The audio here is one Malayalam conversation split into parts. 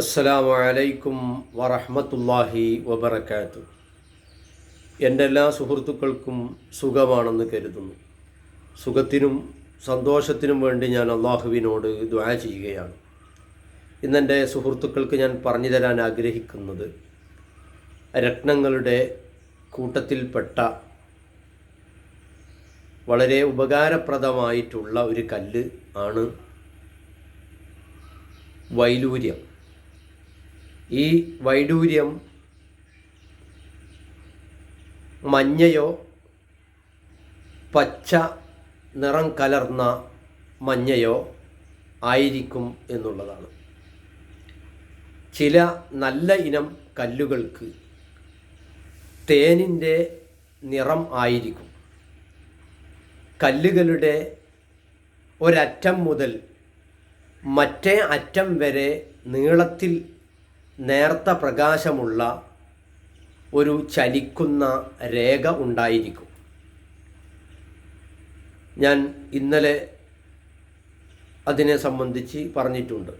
അസ്സലാമു അലൈക്കും വറഹ്മത്തുള്ളാഹി വബർക്കാത്തു എന്റെ എല്ലാ സുഹൃത്തുക്കൾക്കും സുഖമാണെന്ന് കരുതുന്നു. സുഖത്തിനും സന്തോഷത്തിനും വേണ്ടി ഞാൻ അള്ളാഹുവിനോട് ദ്വാ ചെയ്യുകയാണ്. ഇന്നെന്റെ സുഹൃത്തുക്കൾക്ക് ഞാൻ പറഞ്ഞു തരാൻ ആഗ്രഹിക്കുന്നത് രത്നങ്ങളുടെ കൂട്ടത്തിൽപ്പെട്ട വളരെ ഉപകാരപ്രദമായിട്ടുള്ള ഒരു കല്ല് ആണ് വൈലൂര്യം. ഈ വൈഡൂര്യം മഞ്ഞയോ പച്ച നിറം കലർന്ന മഞ്ഞയോ ആയിരിക്കും എന്നുള്ളതാണ്. ചില നല്ല ഇനം കല്ലുകൾക്ക് തേനിന്റെ നിറം ആയിരിക്കും. കല്ലുകളുടെ ഒരറ്റം മുതൽ മറ്റേ അറ്റം വരെ നീളത്തിൽ നേർത്ത പ്രകാശമുള്ള ഒരു ചലിക്കുന്ന രേഖ ഉണ്ടായിരിക്കും. ഞാൻ ഇന്നലെ അതിനെ സംബന്ധിച്ച് പറഞ്ഞിട്ടുണ്ട്.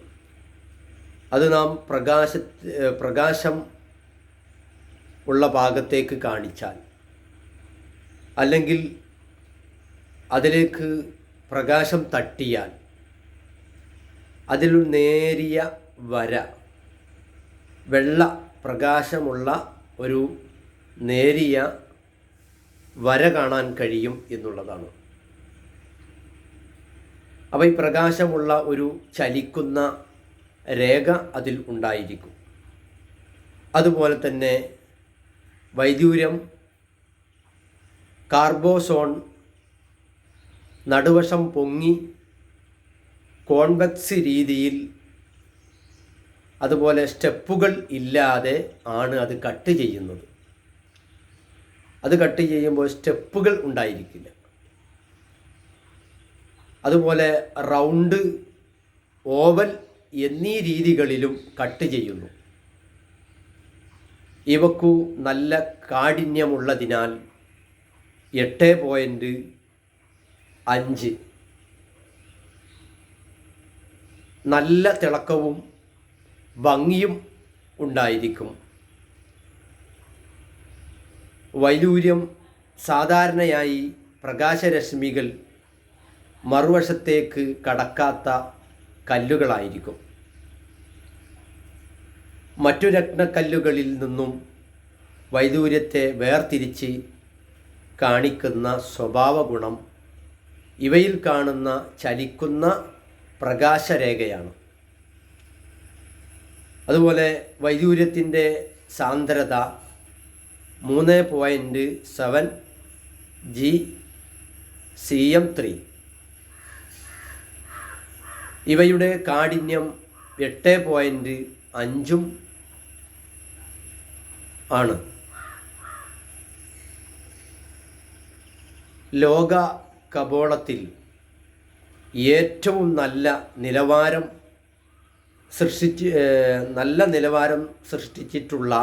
അത് നാം പ്രകാശ പ്രകാശം ഉള്ള ഭാഗത്തേക്ക് കാണിച്ചാൽ അല്ലെങ്കിൽ അതിലേക്ക് പ്രകാശം തട്ടിയാൽ അതിൽ നേരിയ വര വെള്ള പ്രകാശമുള്ള ഒരു നേരിയ വര കാണാൻ കഴിയും എന്നുള്ളതാണ്. അപ്പോൾ ഈ പ്രകാശമുള്ള ഒരു ചലിക്കുന്ന രേഖ അതിൽ ഉണ്ടായിരിക്കും. അതുപോലെ തന്നെ വൈദൂരം കാർബോസോൺ നടുവശം പൊങ്ങി കോൺവെക്സ് രീതിയിൽ അതുപോലെ സ്റ്റെപ്പുകൾ ഇല്ലാതെ ആണ് അത് കട്ട് ചെയ്യുന്നത്. അത് കട്ട് ചെയ്യുമ്പോൾ സ്റ്റെപ്പുകൾ ഉണ്ടായിരിക്കില്ല. അതുപോലെ റൗണ്ട് ഓവൽ എന്നീ രീതികളിലും കട്ട് ചെയ്യുന്നു. ഇവക്കു നല്ല കാഠിന്യമുള്ളതിനാൽ എട്ട് പോയിന്റ് അഞ്ച്. നല്ല തിളക്കവും ഭംഗിയും ഉണ്ടായിരിക്കും. വൈലൂര്യം സാധാരണയായി പ്രകാശരശ്മികൾ മറുവശത്തേക്ക് കടക്കാത്ത കല്ലുകളായിരിക്കും. മറ്റു രത്നക്കല്ലുകളിൽ നിന്നും വൈദൂര്യത്തെ വേർതിരിച്ച് കാണിക്കുന്ന സ്വഭാവ ഗുണം ഇവയിൽ കാണുന്ന ചലിക്കുന്ന പ്രകാശരേഖയാണ്. അതുപോലെ വൈദൂര്യത്തിന്റെ സാന്ദ്രത മൂന്ന് point seven G C M three ഇവയുടെ കാഠിന്യം എട്ട് പോയിന്റ് അഞ്ചും ആണ്. ലോക കപോളത്തിൽ ഏറ്റവും നല്ല നിലവാരം സൃഷ്ടിച്ച് നല്ല നിലവാരം സൃഷ്ടിച്ചിട്ടുള്ള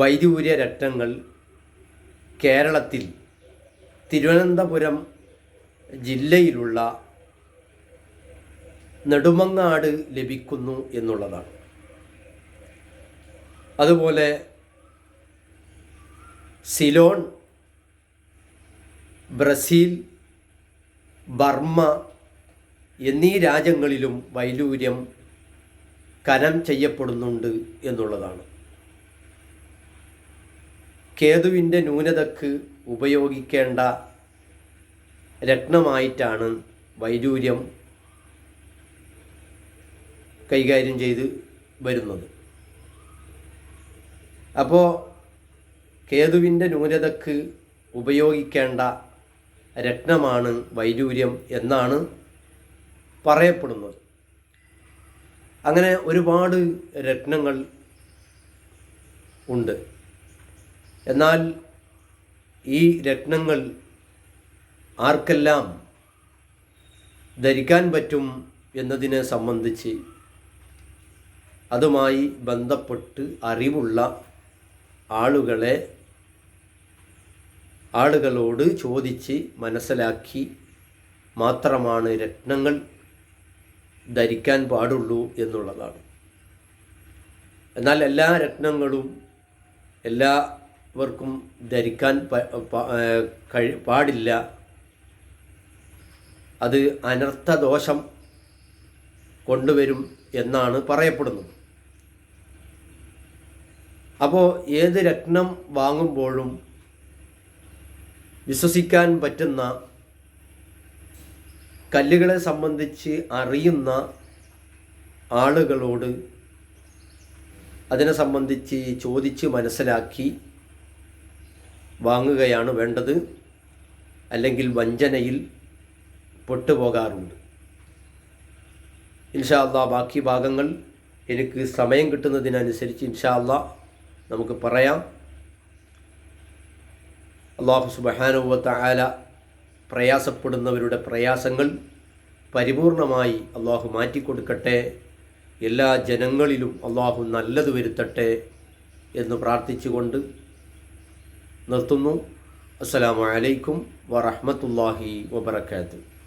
വൈദ്യൂര്യ രക്തങ്ങൾ കേരളത്തിൽ തിരുവനന്തപുരം ജില്ലയിലുള്ള നെടുമങ്ങാട് ലഭിക്കുന്നു എന്നുള്ളതാണ്. അതുപോലെ സിലോൺ ബ്രസീൽ ബർമ്മ എന്നീ രാജ്യങ്ങളിലും വൈലൂര്യം കനം ചെയ്യപ്പെടുന്നുണ്ട് എന്നുള്ളതാണ്. കേതുവിന്റെ ന്യൂനതക്ക് ഉപയോഗിക്കേണ്ട രത്നമായിട്ടാണ് വൈരൂര്യം കൈകാര്യം ചെയ്ത് വരുന്നത്. അപ്പോൾ കേതുവിന്റെ ന്യൂനതക്ക് ഉപയോഗിക്കേണ്ട രത്നമാണ് വൈരൂര്യം എന്നാണ് പറയപ്പെടുന്നത്. അങ്ങനെ ഒരുപാട് രത്നങ്ങൾ ഉണ്ട്. എന്നാൽ ഈ രത്നങ്ങൾ ആർക്കെല്ലാം ധരിക്കാൻ പറ്റും എന്നതിനെ സംബന്ധിച്ച് അതുമായി ബന്ധപ്പെട്ട് അറിവുള്ള ആളുകളെ ആളുകളോട് ചോദിച്ച് മനസ്സിലാക്കി മാത്രമാണ് രത്നങ്ങൾ ധരിക്കാൻ പാടുള്ളൂ എന്നുള്ളതാണ്. എന്നാൽ എല്ലാ രത്നങ്ങളും എല്ലാവർക്കും ധരിക്കാൻ പാടില്ല. അത് അനർത്ഥദോഷം കൊണ്ടുവരും എന്നാണ് പറയപ്പെടുന്നത്. അപ്പോൾ ഏത് രത്നം വാങ്ങുമ്പോഴും വിശ്വസിക്കാൻ പറ്റുന്ന കല്ലുകളെ സംബന്ധിച്ച് അറിയുന്ന ആളുകളോട് അതിനെ സംബന്ധിച്ച് ചോദിച്ച് മനസ്സിലാക്കി വാങ്ങുകയാണ് വേണ്ടത് അല്ലെങ്കിൽ വഞ്ചനയിൽ പെട്ടുപോകാറുണ്ട്. ഇൻഷാ അള്ളാ ബാക്കി ഭാഗങ്ങൾ എനിക്ക് സമയം കിട്ടുന്നതിനനുസരിച്ച് ഇൻഷാ അള്ളാ നമുക്ക് പറയാം. അള്ളാഹു സുബഹാനുവത്ത ആല പ്രയാസപ്പെടുന്നവരുടെ പ്രയാസങ്ങൾ പരിപൂർണമായി അള്ളാഹു മാറ്റിക്കൊടുക്കട്ടെ. എല്ലാ ജനങ്ങളിലും അള്ളാഹു നല്ലത് വരുത്തട്ടെ എന്ന് പ്രാർത്ഥിച്ചുകൊണ്ട് നിർത്തുന്നു. അസ്സലാമു അലൈക്കും വറഹ്മത്തുള്ളാഹി വബറകാതുഹു.